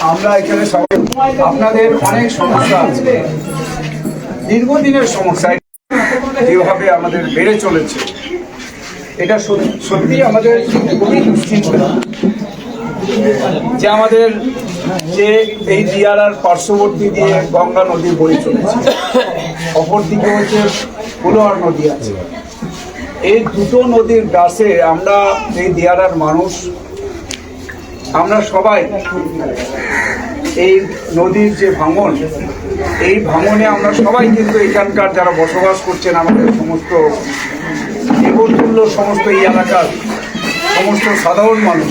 আমরা এখানে আপনাদের অনেক সমস্যা আছে। দীর্ঘদিনের সমস্যা। যেভাবে আমাদের বেড়ে চলেছে। এটা সত্যি- আমাদের খুবই দুশ্চিন্তা। যে আমাদের যে এই দিয়ারার পার্শ্ববর্তী দিয়ে গঙ্গা নদী বয়ে চলেছে। অপরদিকে হচ্ছে ফুলোয়ার নদী আছে। এই দুটো নদীর গাছে আমরা এই দিয়ারার মানুষ আমরা সবাই এই নদীর যে ভাঙন, এই ভাঙনে আমরা সবাই কিন্তু এখানকার যারা বসবাস করছেন, আমাদের সমস্ত জীবনতুল্য সমস্ত এই এলাকার সমস্ত সাধারণ মানুষ,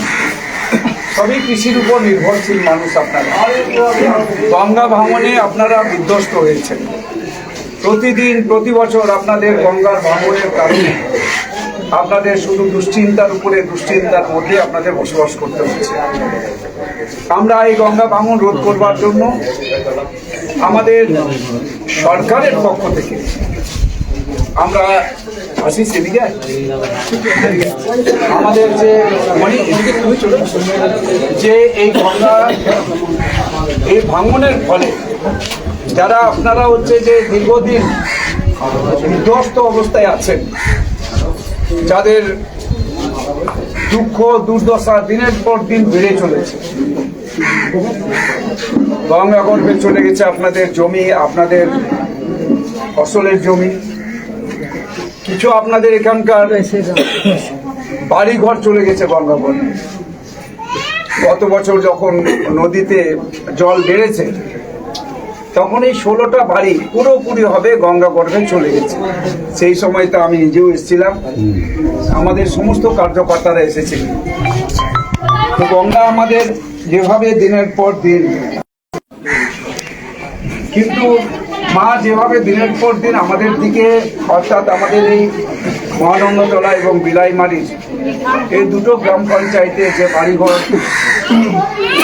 সবই কৃষির উপর নির্ভরশীল মানুষ আপনারা। গঙ্গা ভাঙনে আপনারা বিধ্বস্ত হয়েছেন। প্রতিদিন, প্রতি বছর আপনাদের গঙ্গার ভাঙনের কারণে আপনাদের শুধু দুশ্চিন্তার উপরে, দুশ্চিন্তার মধ্যে আপনাদের বসবাস করতে হচ্ছে। আমরা এই গঙ্গা ভাঙন রোধ করবার জন্য আমাদের সরকারের পক্ষ থেকে আমরা আসি সেদিকে। আমাদের যে যে এই গঙ্গা এই ভাঙনের ফলে যারা আপনারা হচ্ছে যে দীর্ঘদিন বিধ্বস্ত অবস্থায় আছেন যাদের দুঃখ, দুর্দশা দিনের পর দিন বেড়ে চলেছে। গঙ্গা গর্ভে চলে গেছে আপনাদের জমি, আপনাদের ফসলের জমি। কিছু আপনাদের এখানকার বাড়ি ঘর চলে গেছে গঙ্গা গত বছর যখন নদীতে জল বেড়েছে তখন এই ষোলোটা বাড়ি পুরোপুরি হবে গঙ্গা গর্ভে চলে গেছে। সেই সময় তো আমি নিজেও এসেছিলাম। আমাদের সমস্ত কার্যকর্তারা এসেছিলেন তো গঙ্গা আমাদের যেভাবে দিনের পর দিন কিন্তু মা যেভাবে দিনের পর দিন আমাদের দিকে, অর্থাৎ আমাদের এই মহানন্দতলা এবং বিলাইমারি এই দুটো গ্রাম পঞ্চায়েতে যে বাড়িঘর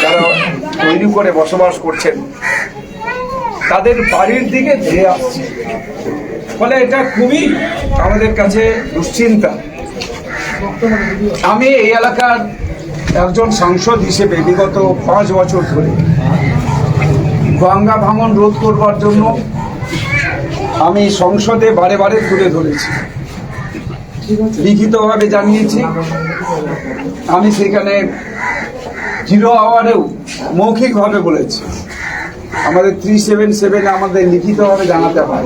যারা তৈরি করে বসবাস করছেন। তাদের বাড়ির দিকে ধেয়ে আসছে। ফলে এটা খুবই আমাদের কাছে দুশ্চিন্তা। আমি এই এলাকার একজন সাংসদ হিসেবে বিগত পাঁচ বছর ধরে গঙ্গা ভাঙন রোধ করবার জন্য আমি সংসদে বারে বারে তুলে ধরেছি। লিখিতভাবে জানিয়েছি। আমি সেখানে জিরো আওয়ারেও মৌখিকভাবে বলেছি। আমাদের থ্রি সেভেন সেভেনে আমাদের লিখিতভাবে জানাতে হয়।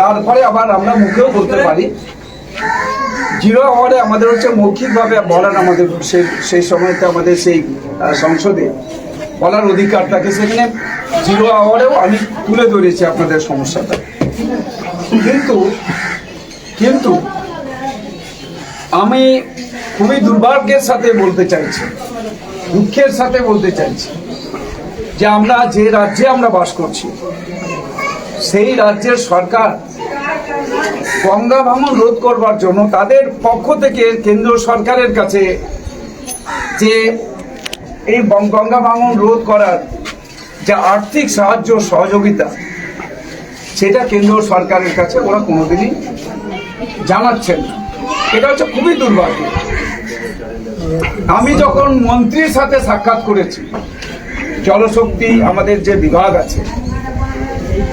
তারপরে আবার আমরা মুখেও বলতে পারি। জিরো আওয়ারে আমাদের হচ্ছে মৌখিকভাবে বলার আমাদের সেই সেই সময়তে আমাদের সেই সংসদে বলার অধিকার থাকে সেখানে জিরো আওয়ারেও আমি তুলে ধরেছি আপনাদের সমস্যাটা। কিন্তু কিন্তু আমি খুবই দুর্ভাগ্যের সাথে বলতে চাইছি, দুঃখের সাথে বলতে চাইছি। যে আমরা, যে রাজ্যে আমরা বাস করছি, সেই রাজ্যের সরকার গঙ্গা ভাঙন রোধ করবার জন্য তাদের পক্ষ থেকে কেন্দ্র সরকারের কাছে যে এই গঙ্গা ভাঙন রোধ করার যে আর্থিক সাহায্য, সহযোগিতা, সেটা কেন্দ্র সরকারের কাছে ওরা কোনোদিনই জানাচ্ছেন না। এটা হচ্ছে খুবই দুর্ভাগ্য। আমি যখন মন্ত্রীর সাথে সাক্ষাৎ করেছি জলশক্তি আমাদের যে বিভাগ আছে,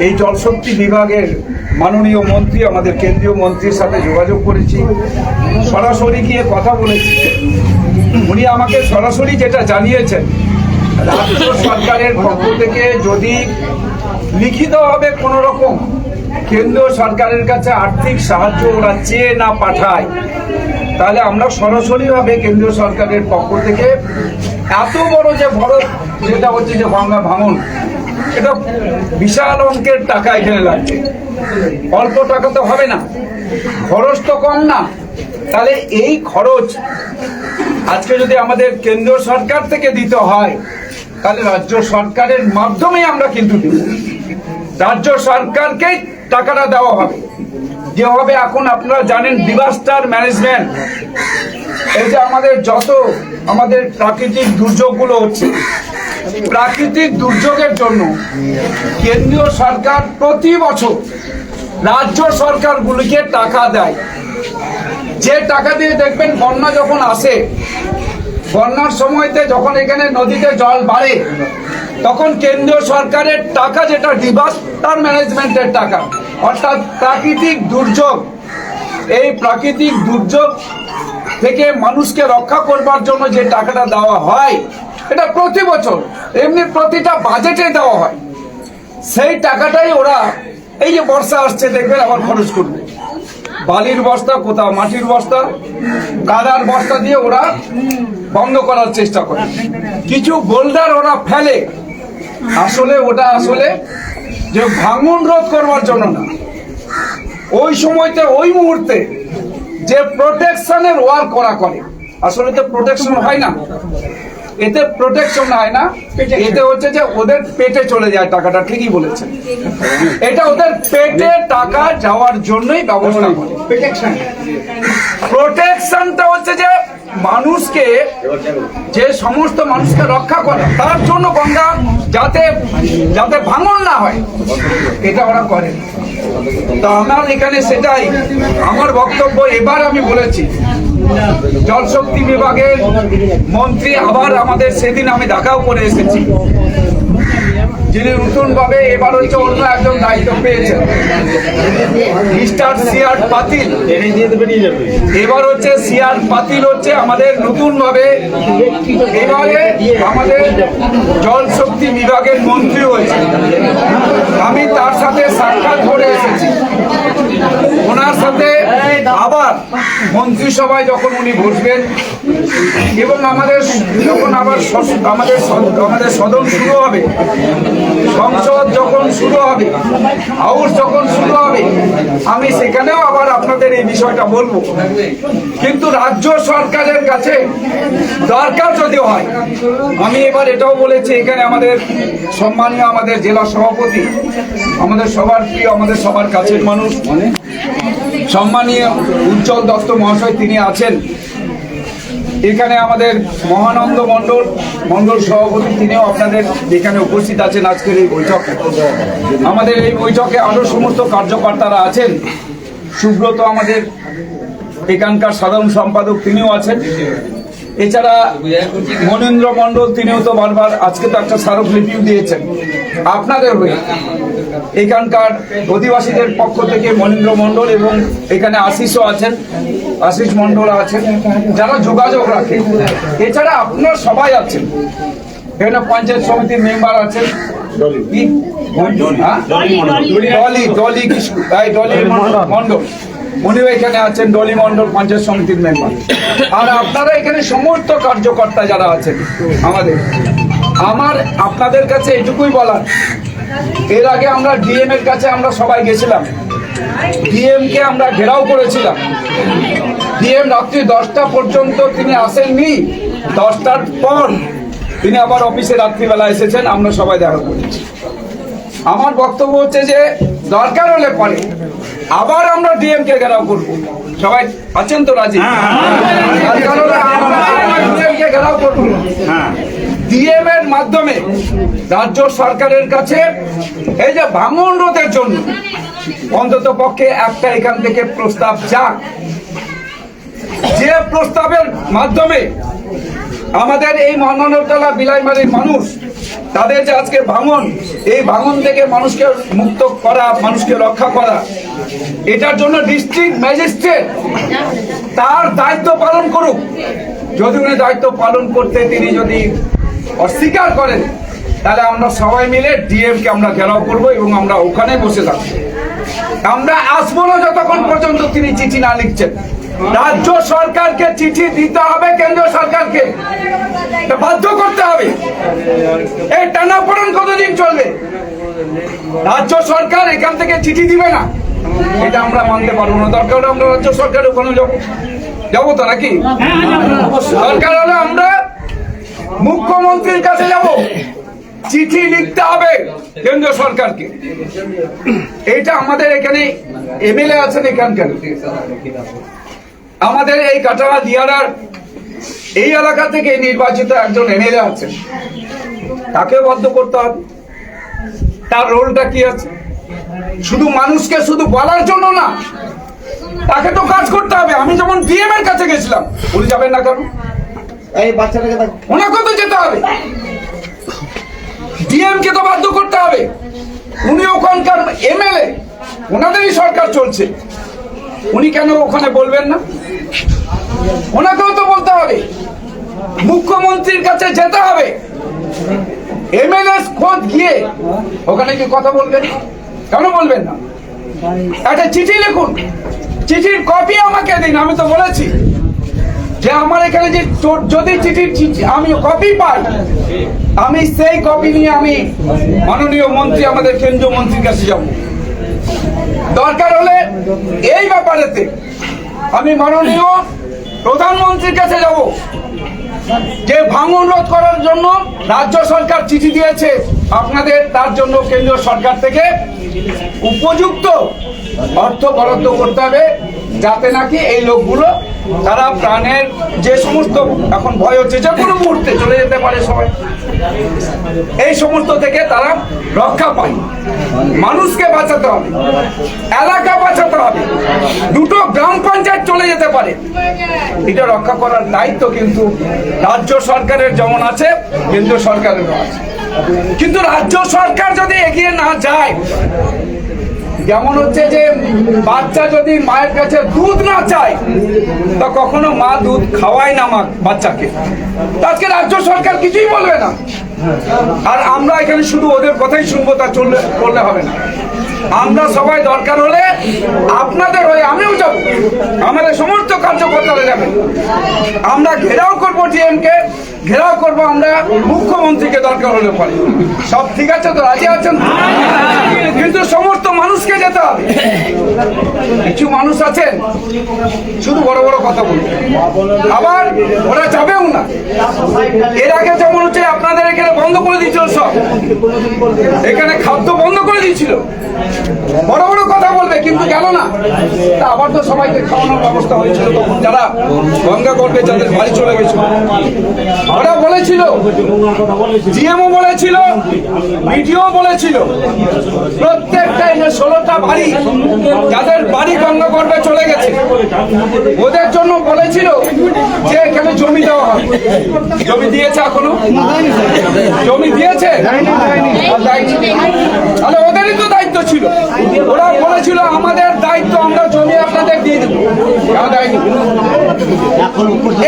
এই জলশক্তি বিভাগের মাননীয় মন্ত্রী, আমাদের কেন্দ্রীয় মন্ত্রীর সাথে যোগাযোগ করেছি। সরাসরি গিয়ে কথা বলেছি। উনি আমাকে সরাসরি যেটা জানিয়েছেন, রাজ্য সরকারের পক্ষ থেকে যদি লিখিতভাবে কোনো রকম কেন্দ্রীয় সরকারের কাছে আর্থিক সাহায্য ওরা চেয়ে না পাঠায়, তাহলে আমরা সরাসরিভাবে কেন্দ্রীয় সরকারের পক্ষ থেকে এত বড় যে বড় যেটা হচ্ছে যে গঙ্গা ভাঙন, এটা বিশাল অঙ্কের টাকা এখানে লাগছে অল্প টাকা তো হবে না। খরচ তো কম না। তাহলে এই খরচ আজকে যদি আমাদের কেন্দ্র সরকার থেকে দিতে হয়, তাহলে রাজ্য সরকারের মাধ্যমে আমরা কিন্তু দিব। রাজ্য সরকারকেই টাকাটা দেওয়া হবে। যেভাবে এখন আপনারা জানেন ডিজাস্টার ম্যানেজমেন্ট এই যে আমাদের যত আমাদের প্রাকৃতিক দুর্যোগগুলো হচ্ছে, প্রাকৃতিক দুর্যোগের জন্য কেন্দ্রীয় সরকার প্রতি বছর রাজ্য সরকারগুলিকে টাকা দেয়। যে টাকা দিয়ে দেখবেন বন্যা যখন আসে, বন্যার সময়তে যখন এখানে নদীতে জল বাড়ে, তখন কেন্দ্রীয় সরকারের টাকা যেটা ডিভাস্টার ম্যানেজমেন্টের টাকা অর্থাৎ প্রাকৃতিক দুর্যোগ। এই প্রাকৃতিক দুর্যোগ থেকে মানুষকে রক্ষা করবার জন্য যে টাকাটা দেওয়া হয়, এটা প্রতি বছর, এমনি প্রতিটা বাজেটে দেওয়া হয়। সেই টাকাটাই ওরা, এই যে বর্ষা আসছে, দেখবেন আবার খরচ করবে। বালির বস্তা কোথাও, মাটির বস্তা কাদার বস্তা দিয়ে ওরা বন্ধ করার চেষ্টা করে। কিছু বোল্ডার ওরা ফেলে। আসলে, ওটা আসলে যে ভাঙন রোধ করবার জন্য না। ওই সময়তে ওই মুহূর্তে যে প্রোটেকশনের ওয়ার্ক করা করে আসলে তো প্রোটেকশন হয় না। এতে প্রোটেকশন হয় না। এতে হচ্ছে যে ওদের পেটে চলে যায় টাকাটা ঠিকই বলেছেন। এটা ওদের পেটে টাকা যাওয়ার জন্যই ব্যবস্থা করে। প্রোটেকশনটা হচ্ছে যে মানুষকে যে সমস্ত মানুষকে রক্ষা করে, তার জন্য গঙ্গা যাতে যাতে ভাঙন না হয়, এটা ওরা করে তা আমার এখানে সেটাই, আমার বক্তব্য এবার আমি বলেছি। জলশক্তি বিভাগের মন্ত্রী আবার আমাদের সেদিন আমি দেখাও করে এসেছি। যিনি নতুন ভাবে এবার হচ্ছে অন্য একজন দায়িত্ব পেয়েছেন। মিস্টার সিআর পাতিল। এবার হচ্ছে সিআর পাতিল হচ্ছে আমাদের নতুন ভাবে এবারে আমাদের জল শক্তি বিভাগের মন্ত্রী হয়েছে আমি তার সাথে সাক্ষাৎ করে এসেছি। ওনার সাথে আবার মন্ত্রিসভায় যখন উনি বসবেন, এবং আমাদের যখন আবার আমাদের আমাদের সদন শুরু হবে, সংসদ যখন শুরু হবে, হাউস যখন শুরু হবে, আমি সেখানেও আবার আপনাদের এই বিষয়টা বলব। কিন্তু রাজ্য সরকারের কাছে দরকার যদি হয়, আমি এবার এটাও বলেছি, এখানে আমাদের সম্মানীয় আমাদের জেলা সভাপতি, আমাদের সবার প্রিয়, আমাদের সবার কাছের মানুষ। সম্মানীয় উজ্জ্বল দত্ত মহাশয় তিনি আছেন। এখানে আমাদের মহানন্দ মণ্ডল মণ্ডল সভাপতি তিনিও আপনাদের এখানে উপস্থিত আছেন আজকের এই বৈঠকে। আমাদের এই বৈঠকে আরও সমস্ত কার্যকর্তারা আছেন। সুব্রত আমাদের এখানকার সাধারণ সম্পাদক তিনিও আছেন। এছাড়া মনীন্দ্র মণ্ডল তিনিও তো বারবার আজকে তো একটা স্মারকলিপিও দিয়েছেন। আপনাদের হয়ে এখানকার অধিবাসীদের পক্ষ থেকে মনীন্দ্র মণ্ডল এবং এখানে আশিসও আছেন আশিস মণ্ডল আছেন যারা যোগাযোগ রাখে। এছাড়া আপনার সবাই আছেন। এখানে পঞ্চায়েত সমিতির মেম্বার আছেন। উনিও এখানে আছেন ডলি পঞ্চায়েত সমিতির মেম্বার। আর আপনারা এখানে সমস্ত কার্যকর্তা যারা আছেন আমাদের আমার আপনাদের কাছে এটুকুই বলার। এর আগে আমরা ডিএম এর কাছে আমরা সবাই গেছিলাম। ডিএম কে আমরা ঘেরাও করেছিলাম। ডিএম রাত্রি দশটা পর্যন্ত তিনি আসেননি। দশটার পর তিনি আবার অফিসে রাত্রিবেলা এসেছেন আমরা সবাই দেখা করেছি। আমার বক্তব্য হচ্ছে যে দরকার হলে পরে আবার আমরা ডিএম কে ঘেরাও করব। সবাই আছেন তো রাজি? দরকার হলে আমরা ডিএম কে ঘেরাও করব। ডিএম এর মাধ্যমে রাজ্য সরকারের কাছে এই যে ভাঙন রোধের জন্য অন্তত পক্ষে একটা এখান থেকে প্রস্তাব যাক। যে প্রস্তাবের মাধ্যমে আমাদের এই মহানগরতলা বিলাইমারির মানুষ, তাদের যে আজকে ভাঙন এই ভাঙন থেকে মানুষকে মুক্ত করা, মানুষকে রক্ষা করা, এটার জন্য ডিস্ট্রিক্ট ম্যাজিস্ট্রেট তার দায়িত্ব পালন করুক। যদি উনি দায়িত্ব পালন করতে তিনি যদি অস্বীকার করেন। তাহলে আমরা সবাই মিলে ডিএম কে আমরা ঘেরাও করব এবং আমরা ওখানে বসে থাকব। আমরা আসব না যতক্ষণ পর্যন্ত তিনি চিঠি না লিখছেন। রাজ্য সরকারকে চিঠি দিতে হবে কেন্দ্র সরকারকে। বাধ্য করতে হবে। এই টানাপোড়েন কতদিন চলবে? রাজ্য সরকার এখান থেকে চিঠি দিবে না। এটা আমরা মানতে পারব না। দরকার হলে আমরা রাজ্য সরকারের ওখানে যাব। যাব তো নাকি? দরকার হলে আমরা মুখ্যমন্ত্রীর কাছে যাব। চিঠি লিখতে হবে কেন্দ্র সরকারকে। এইটা আমাদের এখানে এমএলএ আছেন এখানকার। আমাদের এই কাটারা দিয়ারার এই এলাকা থেকে নির্বাচিত একজন এমএলএ আছেন। তাকে বদ্ধ করতে হবে। তার রোলটা কি আছে? শুধু মানুষকে শুধু বলার জন্য না, তাকে তো কাজ করতে হবে। আমি যেমন ডিএম এর কাছে গেছিলাম, উনি যাবেন না কেন? এই বাচ্চাটাকে ওনাকে তো যেতে হবে? ডিএম কে তো বাধ্য করতে হবে। উনি ওখানকার এমএলএ ওনাদেরই সরকার চলছে। উনি কেন ওখানে বলবেন না? ওনাকেও তো বলতে হবে। মুখ্যমন্ত্রীর কাছে যেতে হবে। এমএলএ খোঁজ গিয়ে। ওখানে কি কথা বলবেন? কেন বলবেন না? একটা চিঠি লিখুন। চিঠির কপি আমাকে দিন, আমি তো বলেছি। যে আমার এখানে যে যদি চিঠি আমি কপি পাই, আমি সেই কপি নিয়ে আমি মাননীয় মন্ত্রী, আমাদের কেন্দ্রীয় মন্ত্রীর কাছে যাব। দরকার হলে এই ব্যাপারেতে আমি মাননীয় প্রধানমন্ত্রীর কাছে যাব, যে ভাঙন রোধ করার জন্য রাজ্য সরকার চিঠি দিয়েছে। আপনাদের তার জন্য কেন্দ্রীয় সরকার থেকে উপযুক্ত অর্থ বরাদ্দ করতে হবে। যাতে নাকি এই লোকগুলো, তারা প্রাণের যে সমস্ত এখন ভয় হচ্ছে, যে কোনো মুহূর্তে চলে যেতে পারে সবাই। এই সমস্ত থেকে তারা রক্ষা পায়। মানুষকে বাঁচাতে হবে। এলাকা বাঁচাতে হবে। দুটো গ্রাম পঞ্চায়েত চলে যেতে পারে। এটা রক্ষা করার দায়িত্ব কিন্তু রাজ্য সরকারের যেমন আছে কেন্দ্র সরকারেরও আছে। কিন্তু রাজ্য সরকার যদি এগিয়ে না যায় যেমন হচ্ছে যে বাচ্চা যদি মায়ের কাছে দুধ না চায়, তা কখনো মা দুধ খাওয়ায় না মা বাচ্চাকে। আজকে রাজ্য সরকার কিছুই বলবে না। আর আমরা এখানে শুধু ওদের কথাই শুনব, তা চললে, করলে হবে না। আমরা সবাই দরকার হলে আপনাদের হয়ে আমিও যাব। আমাদের সমস্ত কার্যকর্তারা যাবে আমরা ঘেরাও করব ডিএমকে ঘেরাও করব আমরা, মুখ্যমন্ত্রীকে দরকার হলে পরে। সব ঠিক আছে তো, রাজি আছেন? কিন্তু সমস্ত মানুষকে যেতে হবে। কিছু মানুষ আছেন, শুধু বড় বড় কথা বলবে আবার ওরা যাবেও না। এর আগে যেমন হচ্ছে, আপনাদের এখানে বন্ধ করে দিয়েছিল সব। এখানে খাদ্য বন্ধ করে দিয়েছিল। বড় বড় কথা বলবে, কিন্তু গেল না। তা আবার তো সবাইকে খাওয়ানোর ব্যবস্থা হয়েছিল তখন। যারা গঙ্গা করবে যাদের বাড়ি চলে গেছিল। ওরা বলেছিল, জিএমও বলেছিল ভিডিও বলেছিল। প্রত্যেকটা ষোলোটা বাড়ি যাদের বাড়ি গঙ্গা গর্ভে চলে গেছে, ওদের জন্য বলেছিল যে এখানে জমি দেওয়া হবে। জমি দিয়েছে এখনও? জমি দিয়েছে? তাহলে ওদেরই তো দায়িত্ব ছিল। ওরা বলেছিল, আমাদের দায়িত্ব, আমরা জমি আপনাদের দিয়ে দেবো।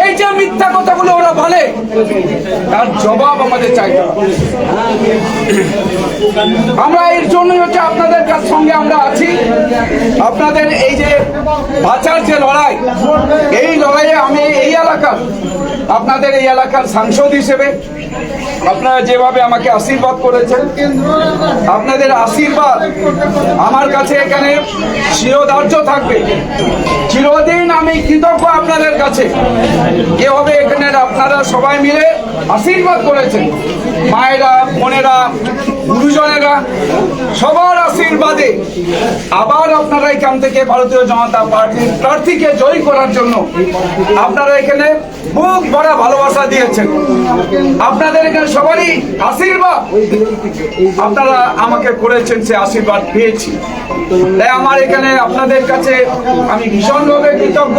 এই যে মিথ্যা কথাগুলো ওরা বলে তার জবাব আমাদের চাই। আমরা এর জন্যই হচ্ছে আপনাদের কাছ সঙ্গে আমরা আছি আপনাদের এই যে বাঁচার যে লড়াই, এই লড়াইয়ে আমি এই এলাকার, আপনাদের এই এলাকার সাংসদ হিসেবে আপনারা যেভাবে আমাকে আশীর্বাদ করেছেন, আপনাদের আশীর্বাদ আমার কাছে এখানে চিরধার্য থাকবে। চিরদিন আমি কৃতজ্ঞ আপনাদের কাছে। এভাবে এখানে আপনারা সবাই মিলে আশীর্বাদ করেছেন। মায়েরা, বোনেরা গুরুজনেরা, সবার আশীর্বাদে আবার আপনারা এখান থেকে ভারতীয় জনতা পার্টির প্রার্থীকে জয়ী করার জন্য আপনারা এখানে বুক ভরা ভালোবাসা দিয়েছেন। আপনাদের এখানে সবারই আশীর্বাদ। আপনারা আমাকে করেছেন সে আশীর্বাদ পেয়েছি। তাই আমার এখানে আপনাদের কাছে আমি ভীষণভাবে কৃতজ্ঞ।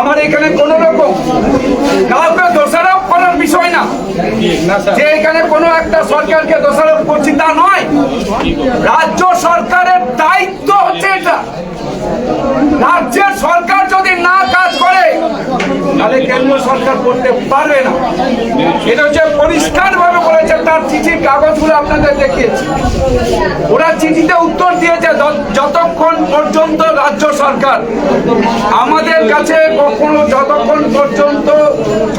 আমার এখানে কোনো রকম কাউকে দোষারোপ করার বিষয় না। যে এখানে কোনো একটা সরকারকে দোষারোপ করছি তা নয়। রাজ্য সরকারের দায়িত্ব হচ্ছে এটা। রাজ্যের সরকার যদি না কাজ করে, তাহলে কেন্দ্র সরকার করতে পারবে না। এটা হচ্ছে পরিষ্কার ভাবে বলেছে, তার চিঠির কাগজগুলো আপনাদের দেখিয়েছি। ওরা চিঠিতে উত্তর দিয়েছে যতক্ষণ পর্যন্ত রাজ্য সরকার আমাদের কাছে কখনো যতক্ষণ পর্যন্ত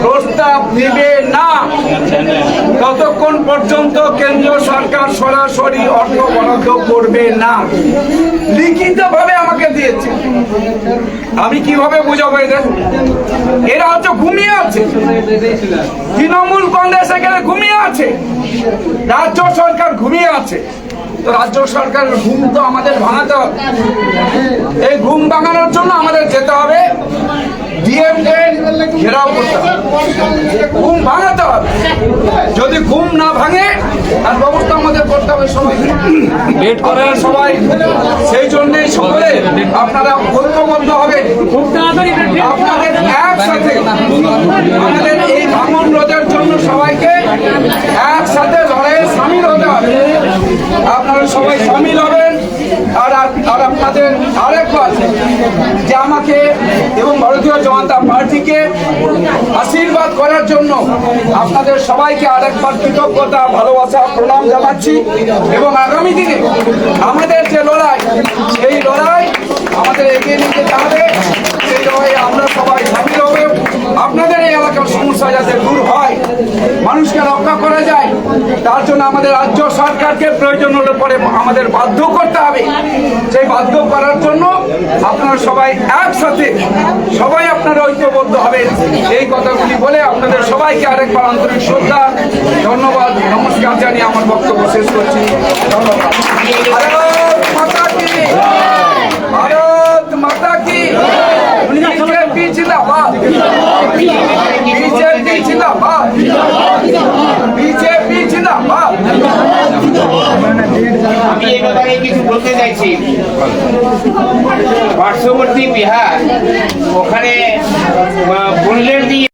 প্রস্তাব দেবে না। ততক্ষণ পর্যন্ত কেন্দ্রীয় সরকার সরাসরি অর্থ বরাদ্দ করবে না। লিখিত ভাবে আমাকে দিয়েছে। আমি কীভাবে বুঝাবো এদের এরা হচ্ছে ঘুমিয়ে আছে। তৃণমূল কংগ্রেস এখানে ঘুমিয়ে আছে। রাজ্য সরকার ঘুমিয়ে আছে। তো রাজ্য সরকারের ঘুম তো আমাদের ভাঙাতে হবে। এই ঘুম ভাঙানোর জন্য আমাদের যেতে হবে। ঘেরাও করতে হবে। ঘুম ভাঙাতে হবে। যদি ঘুম না ভাঙে আর ব্যবস্থা আমাদের করতে হবে সবাই। লেট করে সবাই। সেই জন্যই সকলে আপনারা ঐক্যবদ্ধ হবে। আপনাদের একসাথে আমাদের এই ভাঙন রোধের জন্য সবাইকে একসাথে লড়াইয়ে সামিল হতে হবে। আপনারা সবাই সামিল হবেন। আর আর- আর আপনাদের আরেকবার যে আমাকে এবং ভারতীয় জনতা আশীর্বাদ করার জন্য আপনাদের সবাইকে আরেকবার কৃতজ্ঞতা, ভালোবাসা, প্রণাম জানাচ্ছি এবং আগামী দিনে আমাদের যে লড়াই, সেই লড়াই আমাদের এগিয়ে নিতে যাবে। সেই লড়াই আমরা সবাই সামিল হবে আপনাদের এই এলাকার সমস্যা যাতে দূর হয়, মানুষকে রক্ষা করা যায়, তার জন্য আমাদের রাজ্য সরকারকে প্রয়োজন হলে পরে আমাদের বাধ্য করতে হবে। সেই বাধ্য করার জন্য আপনারা সবাই একসাথে, সবাই আপনারা ঐক্যবদ্ধ হবেন। এই কথাগুলি বলে আপনাদের সবাইকে আরেকবার আন্তরিক শ্রদ্ধা, ধন্যবাদ, নমস্কার জানিয়ে আমার বক্তব্য শেষ করছি। ধন্যবাদ। পার্শ্ববর্তী বিহার ওখানে বুলেট দিয়ে